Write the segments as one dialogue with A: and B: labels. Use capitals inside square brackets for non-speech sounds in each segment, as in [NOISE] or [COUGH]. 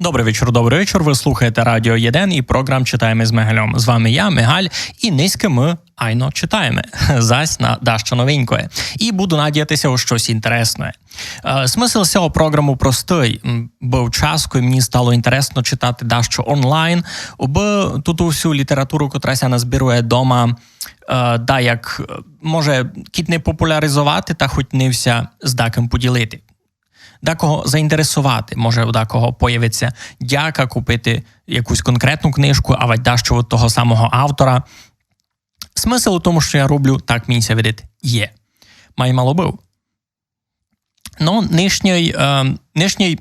A: Добрий вечір, добрий вечір. Ви слухаєте Радіо ЄДЕН і програм Читаємо з Мегальом. З вами я, Мегаль, і низько ми айно читаємо. [LAUGHS] Зась на дещо новенькое. І буду надіятися у щось інтересне. Е, Смисл цього програму простий. Був час, коли мені стало інтересно читати дещо онлайн, бо тут усю літературу, котра ся назбирує дома, е, да як е, може кіт не популяризувати, та хоч не вся з даким поділити декого заінтересувати. Може, у декого появиться дяка купити якусь конкретну книжку, а від того самого автора. Смисл у тому, що я роблю, так мені видить, є. Май мало був. Ну, нинішній, е, нинішній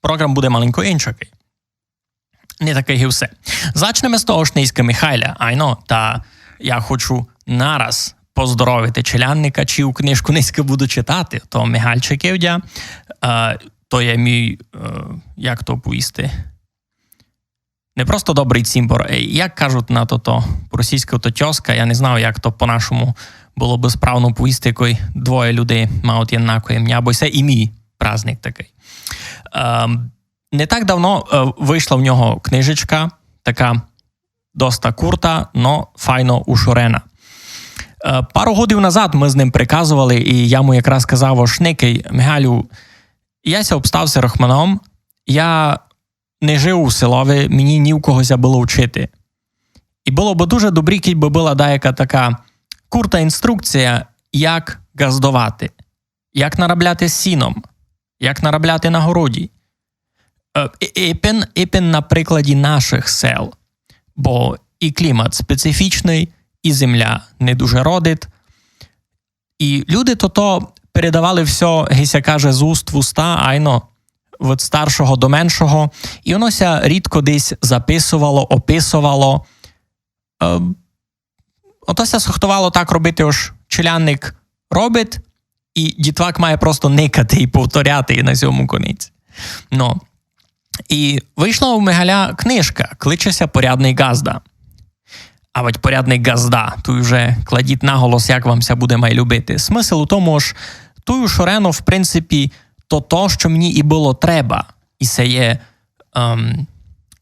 A: програм буде маленько іншакий. Не такий і все. Зачнемо з того ж низька Михайля. Айно, та я хочу нараз поздоровити челянника, чию книжку низько буду читати, то Михайльчик Євдя, е, то є мій, е, як то повісти, не просто добрий цімбор, е, як кажуть на то, то російська то тьоска, я не знаю, як то по-нашому було би справно повісти, коли двоє людей мають однакове ім'я, бо це і мій праздник такий. Е, не так давно вийшла в нього книжечка, така доста курта, но файно ушурена. Е, Пару годів назад ми з ним приказували, і я йому якраз казав, о, Шникий, Мигалю, я ся обстався рахманом, я не жив у селові, мені ні в когося було вчити. І було б дуже добре, якби була деяка така курта інструкція, як газдувати, як наробляти сіном, як наробляти на городі. Е, Іпен, іпен на прикладі наших сел, бо і клімат специфічний, і земля не дуже родить. І люди то то передавали все, гися каже, з уст в уста, айно від старшого до меншого, і воно ся рідко десь записувало, описувало. Е, ото ся схотувало так робити, ось челянник робить, і дітвак має просто никати і повторяти на цьому кониці. Ну. І вийшла у Мигаля книжка, кличеся Порядний Газда. А ведь порядний газда, тут вже кладіть наголос, як вам ся буде май любити. Смисл у тому ж, тую шорено, в принципі, то то, що мені і було треба. І це є, ем,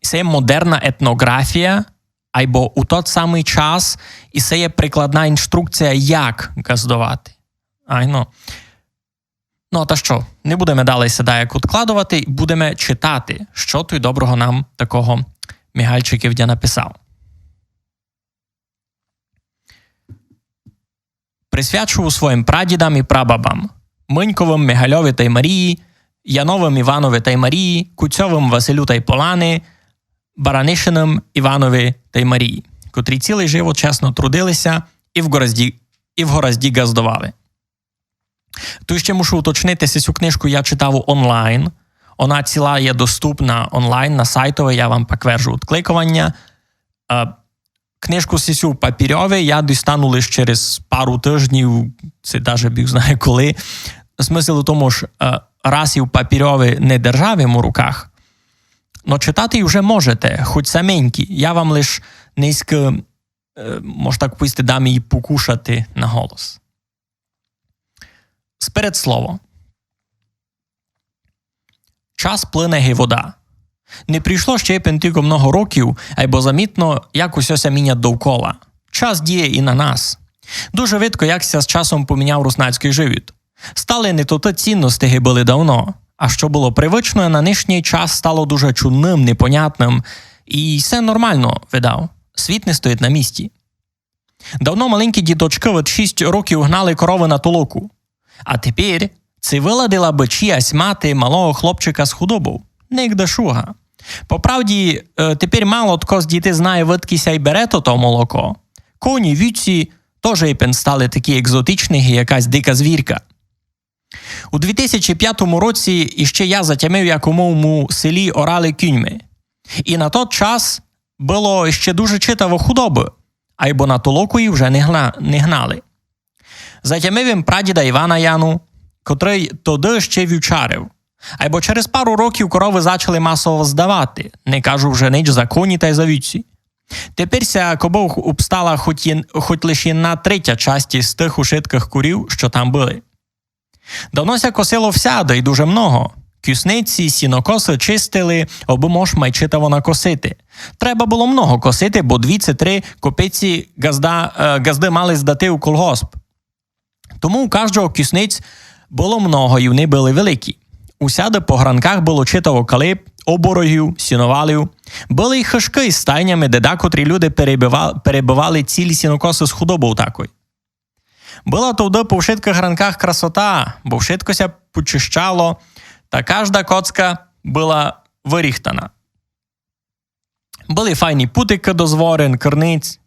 A: це є модерна етнографія, або у той самий час, і це є прикладна інструкція, як газдувати. Айно. Ну, та що, не будемо далі сюди як відкладувати, будемо читати, що той доброго нам такого Мігальчиків дя написав. Присвячував своїм прадідам і прабабам Миньковим Мигальові та й Марії, Яновим Іванові та й Марії, Куцьовим Василю та й Полани, Баранишиним Іванові та й Марії, котрі цілий живот чесно трудилися і в Горазді, і в Горазді газдували. Тут ще мушу уточнитися, цю книжку я читав онлайн. Вона ціла є доступна онлайн на сайтове, я вам поквержу відкликування. Книжку сісю папірьові я дістану лише через пару тижнів, це навіть біг знає коли. Смисл у тому ж, е, раз і в папірьові не державі у руках, но читати вже можете, хоч саменькі. Я вам лише низько, е, може так повісти, дам її покушати на голос. Спередслово. Час плине ги вода. Не прийшло ще й пентико много років, або замітно, як усьося міня довкола. Час діє і на нас. Дуже видко, як ся з часом поміняв руснацький живіт. Стали не то те цінності ги були давно, а що було привичною на нинішній час стало дуже чудним, непонятним, і все нормально видав. Світ не стоїть на місці. Давно маленькі діточки від 6 років гнали корови на толоку. А тепер це виладила би чиясь мати малого хлопчика з худобу. Не шуга. По правді, е, тепер мало хто з дітей знає, видкися й бере то молоко. Коні, віці теж і стали такі екзотичні, як якась дика звірка. У 2005 році іще я затямив, як селі орали кіньми. І на той час було ще дуже читаво худоби, айбо на толоку її вже не, гна, не гнали. Затямив їм прадіда Івана Яну, котрий тоді ще вівчарив. Або через пару років корови почали масово здавати, не кажу вже ніч за коні та й за віці. Тепер ся кобов обстала хоч, є, хоч лише на третя часті з тих ушитких курів, що там були. Давно ся косило всяде і дуже много. кюсниці, сінокоси чистили, аби мож майчитаво накосити. Треба було много косити, бо дві чи три копиці газда, е, газди мали здати у колгосп. Тому у кожного кюсниць було много, і вони були великі. Усяде по гранках було читаво калип, оборогів, сіновалів. Були й хишки з стайнями, де декотрі люди перебивали, цілі сінокоси з худобою такою. Була туди по вшитких гранках красота, бо вшиткося почищало, та кожна коцка була виріхтана. Були файні путики до зворин, керниць.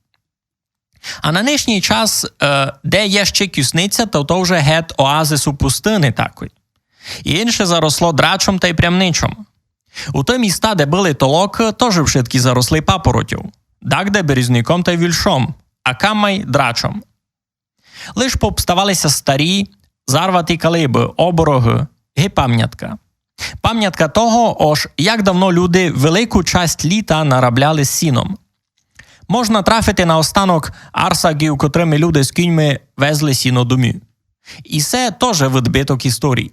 A: А на нинішній час, е, де є ще кюсниця, то то вже гет оазису пустини такої. І інше заросло драчом та й прямничом. У той міста, де були толоки, теж вшитки заросли папоротів, так де березняком та вільшом, а камай драчом. Лиш повставалися старі, зарваті калиби, обороги і пам'ятка. Пам'ятка того, ож як давно люди велику часть літа наробляли сіном. Можна трафити на останок арсагів, котрими люди з кіньми везли сіно домі. І це теж відбиток історії.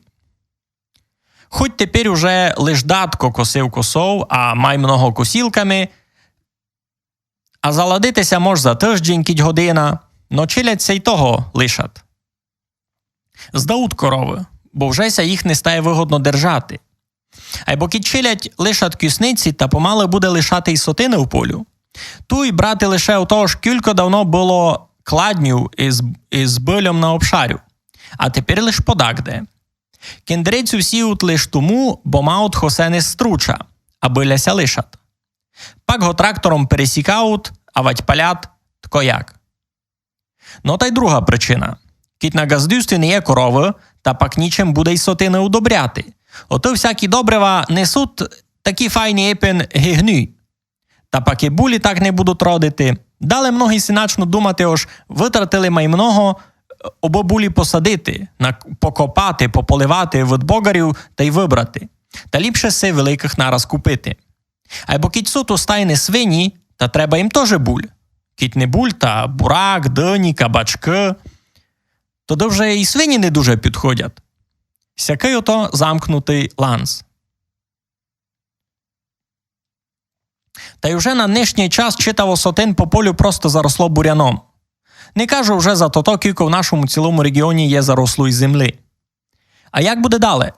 A: Хоч тепер уже лиш датко косив косов, а май много косілками, а заладитися мож за тиждень кіть година, но чиляться й того лишат. Здаут корови, бо вжеся їх не стає вигодно держати. А й поки чилять лишат кюсниці та помалу буде лишати й сотини в полю. Ту й брати лише у того ж кілько давно було кладню із, із билем на обшарю, а тепер лиш подагде. Кіндрицю сіють лиш тому, бо маут хосе не струча, а биляся лишат. Пак го трактором пересікають, а вать палят тко як. Ну та й друга причина. Кіть на газдюсті не є корови, та пак нічим буде й сотини удобряти. Ото всякі добрива несуть такі файні епен гігнюй. Та пак і булі так не будуть родити. Дали многі синачно думати, ож витратили май много, обо булі посадити, покопати, пополивати від богарів та й вибрати. Та ліпше се великих нараз купити. А бо кіть суту стайне свині, та треба їм теж буль. Кіть не буль, та бурак, дині, кабачки. Тоді вже і свині не дуже підходять. Сякий ото замкнутий ланс. Та й вже на нинішній час читав осотин по полю просто заросло буряном. Не кажу вже за то, кілько в нашому цілому регіоні є зарослої землі. А як буде далі?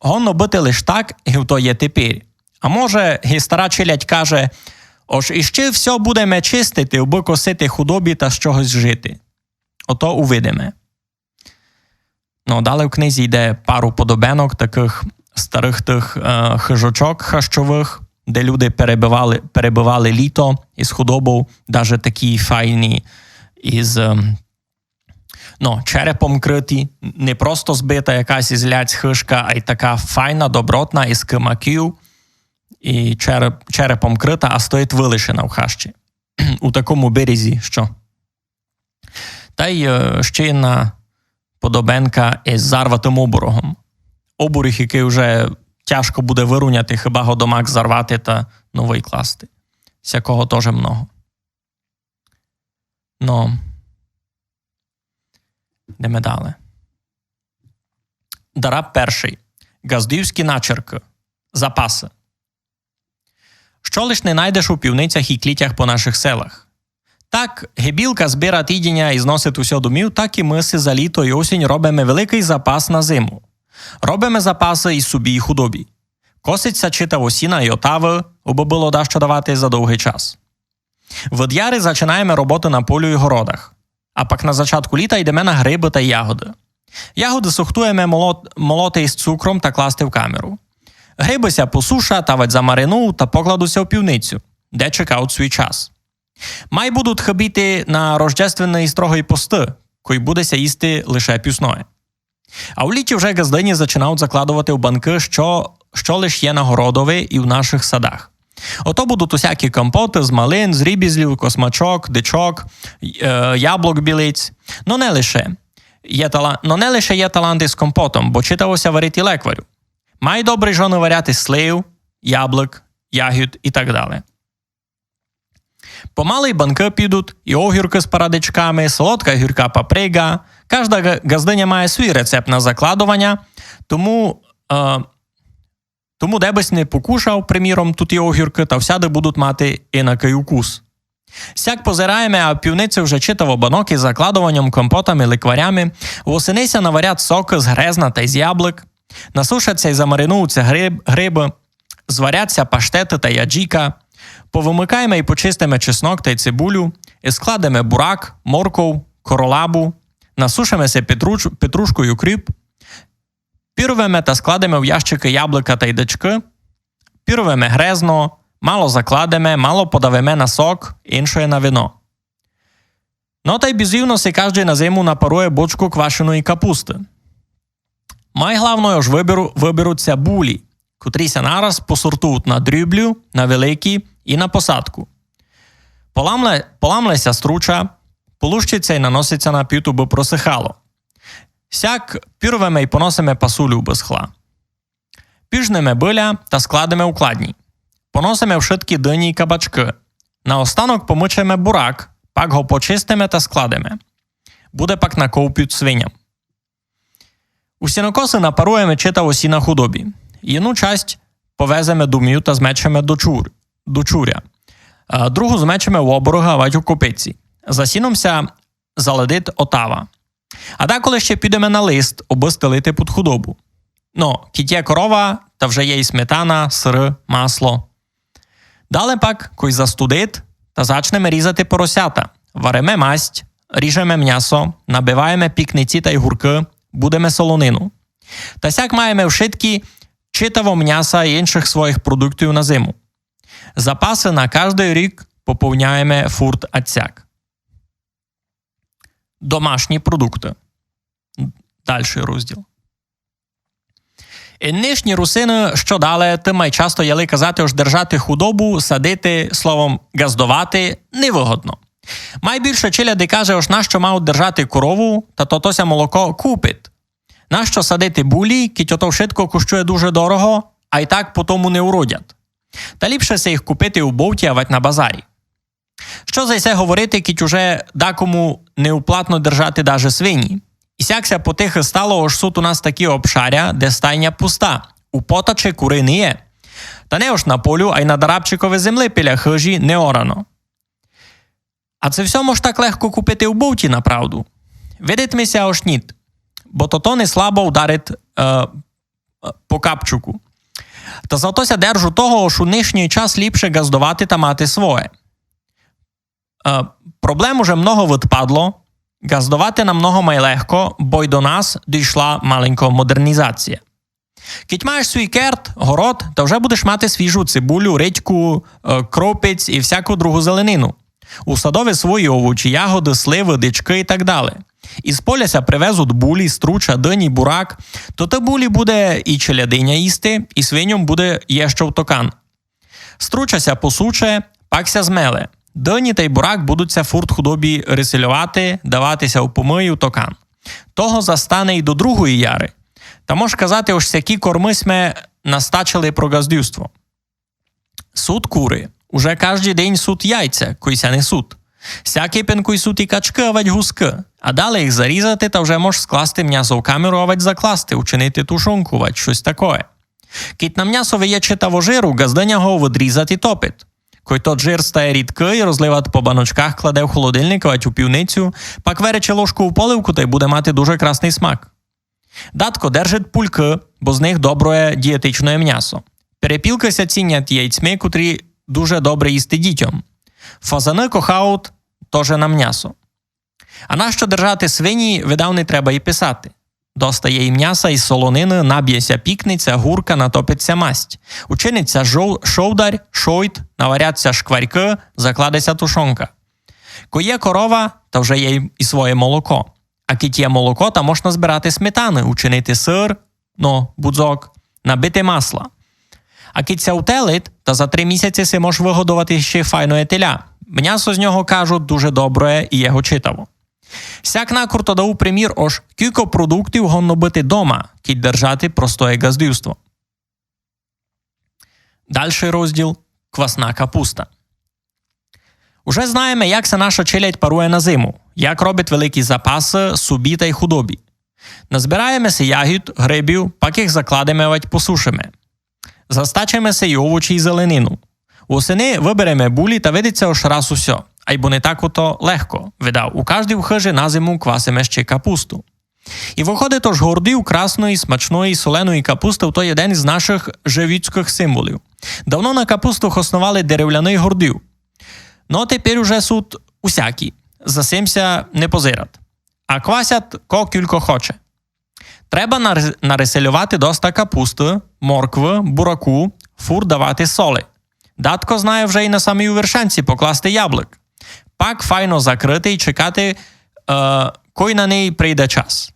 A: Гонно бити лиш так, і то є тепер. А може, і стара челядь каже: ож іще все будемо чистити, аби косити худобі та з чогось жити. Ото увидиме. Ну, далі в книзі йде пару подобенок таких старих тих е, хижочок хащових, де люди перебивали, перебивали літо із худобою, навіть такі файні із ем, ну, черепом криті, не просто збита якась із ляць хишка, а й така файна, добротна із кимаків, і череп, черепом крита, а стоїть вилишена в хащі. [CLEARS THROAT] У такому березі, що. Та й е, ще одна подобенка із зарватим оборогом. Оборіг, який вже тяжко буде вируняти, хіба годомак зарвати та новий класти. Всякого теж много. Ну, йдемо далі. Дараб перший. Газдівські начерки. Запаси. Що лиш не найдеш у півницях і клітях по наших селах. Так, гебілка збира тідіння і зносить усьо домів, так і ми си за літо і осінь робимо великий запас на зиму. Робимо запаси і собі, і худобі. Коситься читав осіна і отави, аби було дещо давати за довгий час. В дяри зачинаємо роботу на полю і городах, а пак на початку літа йдемо на гриби та ягоди. Ягоди сухтуємо молот, молоти із цукром та класти в камеру. Грибися посуша, тавать замарину та покладуся в півницю, де чекають свій час. Май будуть хибіти на рождественної строгої пости, кой будеся їсти лише пюсної. А в літі вже газдині починають закладувати в банки, що, що лиш є на городові і в наших садах. Ото будуть усякі компоти з малин, з рібізлів, космачок, дичок, е, яблук білиць. Ну не лише. Є талант, но не лише є таланти з компотом, бо читалося варити лекварю. Май добрий жони варяти слив, яблук, ягід і так далі. Помали й банки підуть, і огірки з парадичками, солодка гірка паприга. Кожна газдиня має свій рецепт на закладування, тому е, Тому дебись не покушав, приміром, тут є огірки, та всяди будуть мати інакий укус. Сяк позираємо, а півниці вже читав банок із закладуванням компотами, ликварями, восенися наварять соки з грезна та із яблук, насушаться і замаринуються гриб, гриби, зваряться паштети та яджіка, повимикаємо і почистимо чеснок та й цибулю, і складемо бурак, морков, королабу, насушимося петруш, петрушкою кріп, пірвемо та складемо в ящики яблука та й дички, пірвемо грезно, мало закладемо, мало подавемо на сок, іншої на вино. Ну та й безівно си кожен на зиму напарує бочку квашеної капусти. Найглавною ж виберу, виберуться булі, котріся нараз посортують на дріблю, на великі і на посадку. Поламле, поламлеся струча, полущиться і наноситься на пюту, бо просихало. Сяк пірвеме й поносиме пасулю без хла. Піжнеме биля та складеме у кладні. Поносиме в шиткі дині й кабачки. Наостанок помичеме бурак, пак го почистиме та складеме. Буде пак на ковпють свиням. У сінокоси напаруємо чита осі на худобі. Єну часть повеземе до мію та змечеме до, чур, до чуря. Другу змечеме в оборога вать у копиці. За сіномся заледить отава. А деколи ще підемо на лист, аби стелити під худобу. Ну, кіт є корова, та вже є і сметана, сири, масло. Далі пак кой застудить та зачнемо різати поросята. Вареме масть, ріжемо м'ясо, набиваємо пікниці та й гурки, будемо солонину. Та сяк маємо вшитки читаво м'яса і інших своїх продуктів на зиму. Запаси на кожний рік поповняємо фурт ацяк. Домашні продукти. Дальший розділ. Нижні русини, що далі, ти май часто яли казати, ож держати худобу, садити, словом, газдувати невигодно. Майбільше челяди каже, ож нащо мають держати корову, та тотося молоко купить. Нащо садити булі, кіть ото швидко коштує дуже дорого, а й так по тому не уродять. Та ліпше се їх купити у бовті, а вать на базарі. Що за це говорити, кіть уже дакому неуплатно держати даже свині. І сякся потихи стало, ож сут у нас такі обшаря, де стайня пуста. У потаче кури не є. Та не ож на полю, а й на дарабчикові земли біля хижі не орано. А це все мож так легко купити у бовті, направду. Видитмися ож ніт, бо то то не слабо ударить е, по капчуку. Та затося держу того, що у нинішній час ліпше газдувати та мати своє. Е, проблем уже много відпадло, газдувати намного май легко, бо й до нас дійшла маленька модернізація. Кіть маєш свій керт, город, то вже будеш мати свіжу цибулю, редьку, е, кропиць і всяку другу зеленину. У садові свої овочі, ягоди, сливи, дички і так далі. Із поляся привезуть булі, струча, дині, бурак, то те булі буде і челядиня їсти, і свиньом буде єщо токан. Стручася посуче, пакся змеле. Дині та й бурак будуться фурт худобі рисилювати, даватися у помию токан. Того застане й до другої яри. Та мож казати, ось які корми сме настачили про газдюство. Суд кури. Уже кожний день суд яйця, койся не суд. Всякий пенкуй суд і качки, авать гуски. А далі їх зарізати та вже мож скласти м'ясо в камеру, авать закласти, учинити тушонку, вать щось таке. Кіт на м'ясо виє читаво жиру, газденя го відрізати топит. Кой тот жир стає рідкий, розливати по баночках, кладе в холодильник, вать у півницю, пак верече ложку в поливку та й буде мати дуже красний смак. Датко держить пульки, бо з них добре дієтичне м'ясо. Перепілкися цінять яйцьми, котрі дуже добре їсти дітям. Фазани кохають теж на м'ясо. А нащо держати свині, видав не треба і писати. Достає і м'яса, і солонини, наб'ється пікниця, гурка, натопиться масть. Учиниться жов, шовдар, шойт, наваряться шкварьки, закладеться тушонка. Ко є корова, та вже є і своє молоко. А кіт є молоко, та можна збирати сметани, учинити сир, ну, будзок, набити масла. А ся утелить, та за три місяці си можеш вигодувати ще файної теля. М'ясо з нього кажуть дуже добре і його читаво. Сяк накруто дав примір ож кілько продуктів гонно бити дома, кіть держати простоє газдівство. Дальший розділ квасна капуста. Уже знаємо, як се наша челядь парує на зиму, як робить великі запаси собі та й худобі. Назбираємося ягід, грибів, пак їх закладемо посушимо. Застачимо се й овочі і зеленину. Восени виберемо булі та видиться ось раз усьо. Бо не так ото легко. Видав, у кожній в хижі на зиму квасиме ще капусту. І виходить, тож гордів красної, смачної, соленої капусти то один із наших живіцьких символів. Давно на капустах основали деревляний гордів. Ну тепер уже суд усякі. За симся не позират. А квасять ко кілько хоче. Треба нар- нареселювати доста капусти, моркви, бураку, фур давати соли. Датко знає вже й на самій вершанці покласти яблук. Пак файно закрити і чекати, е, кой на неї прийде час.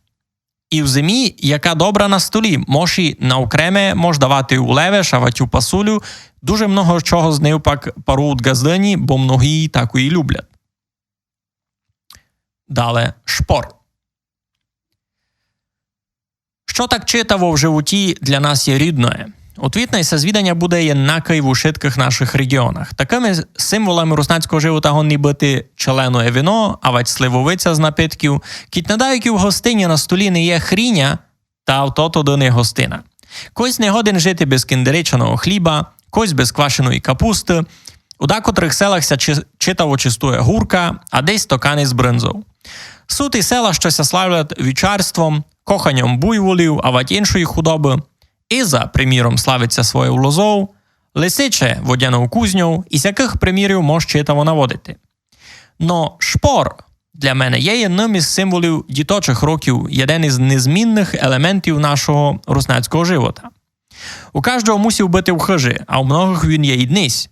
A: І в зимі, яка добра на столі, моші на окреме мож давати улеве, шаватю пасулю, дуже много чого з нею пак парують газдині, бо многі її так і люблять. Далі шпор. Що так читаво в животі для нас є рідне? Отвітне звідання буде єднаке й в ушитких наших регіонах. Такими символами руснацького живота гонні бити челене вино, а сливовиця з напитків, кіт надають в гостині на столі не є хріня, та автото до не гостина. Когось не годен жити без кіндеричаного хліба, когось без квашеної капусти. У декотрих селах ся читаво чистує гурка, а десь токани з бринзов. Сути села щося славлять вічарством, коханням буйволів, а вать іншої худоби. Іза, приміром, славиться своєю лозов, лисиче водяну кузню, із яких примірів мож читаво наводити. Но шпор для мене є одним із символів діточих років, один із незмінних елементів нашого руснацького живота. У кожного мусів бути в хижі, а у многих він є і.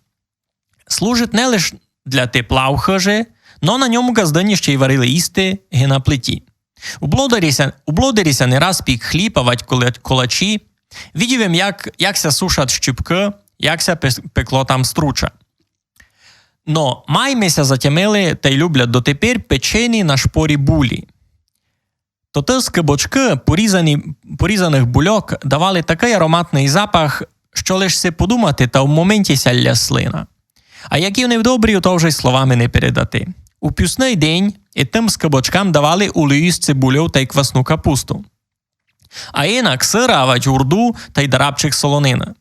A: Служить не лише для тепла в хижі, но на ньому газдині ще й варили їсти ги на плиті. У блодаріся не раз пік хліб, а вать кола- колачі. Видівим, як, як ся сушать щіпки, як ся пекло там струча. Но маймися затямили та й люблять дотепер печені на шпорі булі. То ті скибочки порізані, порізаних бульок давали такий ароматний запах, що лиш се подумати та в моменті сялля слина. А які вони добрі, то вже й словами не передати. У пісний день і тим скибочкам давали олію з цибулею та й квасну капусту. А інак сира, вать та й дарабчик солонини.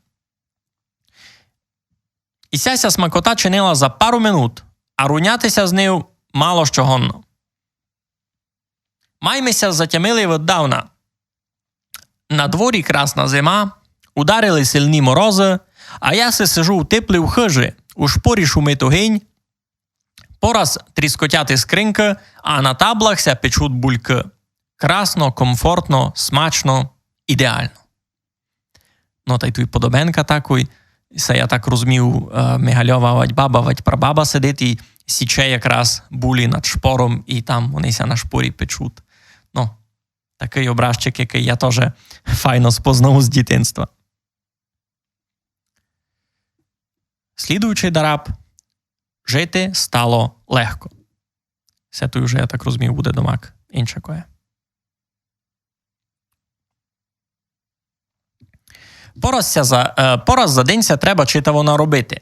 A: І сяся смакота чинила за пару минут, а рунятися з нею мало що гонно. Маймися затямили віддавна. На дворі красна зима, ударили сильні морози, а я се сижу у теплі в хижі, у шпорі шумить огінь, пораз тріскотяти скриньки, а на таблах ся печуть бульки. Красно, комфортно, смачно, ідеально. Ну, та й тут подобенка такий. Це я так розумів, Мігальова вать баба, вать прабаба сидить і січе якраз булі над шпором, і там вони ся на шпорі печуть. Ну, такий образчик, який я теж файно спознав з дитинства. Слідуючий дараб жити стало легко. Це тут вже, я так розумію, буде домак інше кое. Пораз, за, е, пораз за день це треба читаво наробити.